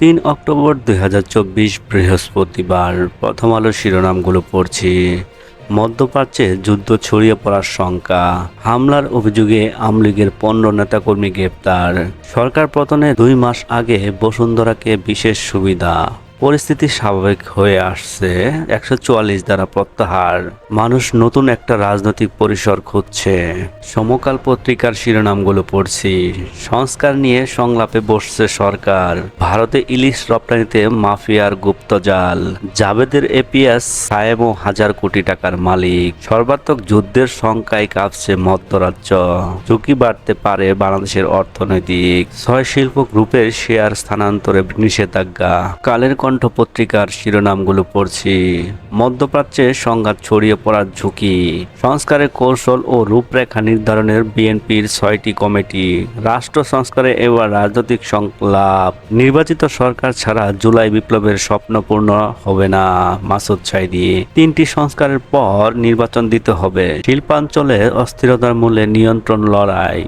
তিন অক্টোবর দুই হাজার চব্বিশ বৃহস্পতিবার প্রথম আলো শিরোনামগুলো পড়ছি। মধ্যপ্রাচ্যে যুদ্ধ ছড়িয়ে পড়ার শঙ্কা, হামলার অভিযোগে আমলীগের পনেরো নেতাকর্মী গ্রেপ্তার। সরকার পতনে দুই মাস আগে বসুন্ধরাকে বিশেষ সুবিধা। পরিস্থিতি স্বাভাবিক হয়ে আসছে। একশো চুয়াল্লিশ দ্বারা প্রত্যাহার। মানুষ নতুন একটা রাজনৈতিক পরিসর খুঁজছে। সমকাল পত্রিকার শিরোনামগুলো পড়ছি। সংস্কার নিয়ে সংলাপে বসছে সরকার। ভারতে ইলিশ রপ্তানিতে মাফিয়ার গুপ্তজাল জাবেদের এপিএস ও হাজার কোটি টাকার মালিক। সর্বাত্মক যুদ্ধের সংখ্যায় কাঁপছে মধ্যরাজ্য। ঝুঁকি বাড়তে পারে বাংলাদেশের অর্থনৈতিক। ছয় শিল্প গ্রুপের শেয়ার স্থানান্তরে নিষেধাজ্ঞা। কালের কণ্ঠ পত্রিকার শিরোনামগুলো পড়ছি। মধ্যপ্রাচ্যে সংঘাত ছড়িয়ে পড়ার ঝুঁকি সংস্কারের কৌশল ও রূপরেখা নির্ধারণের বিএনপির ছয়টি কমিটি, রাষ্ট্র সংস্কারে এবার রাজনৈতিক সংলাপ, নির্বাচিত সরকার ছাড়া জুলাই বিপ্লবের স্বপ্ন পূর্ণ হবে না, মাসুদ সাইদি। তিনটি সংস্কারের পর নির্বাচন দিতে হবে, শিল্পাঞ্চলে অস্থিরতার মূলে নিয়ন্ত্রণ লড়াই।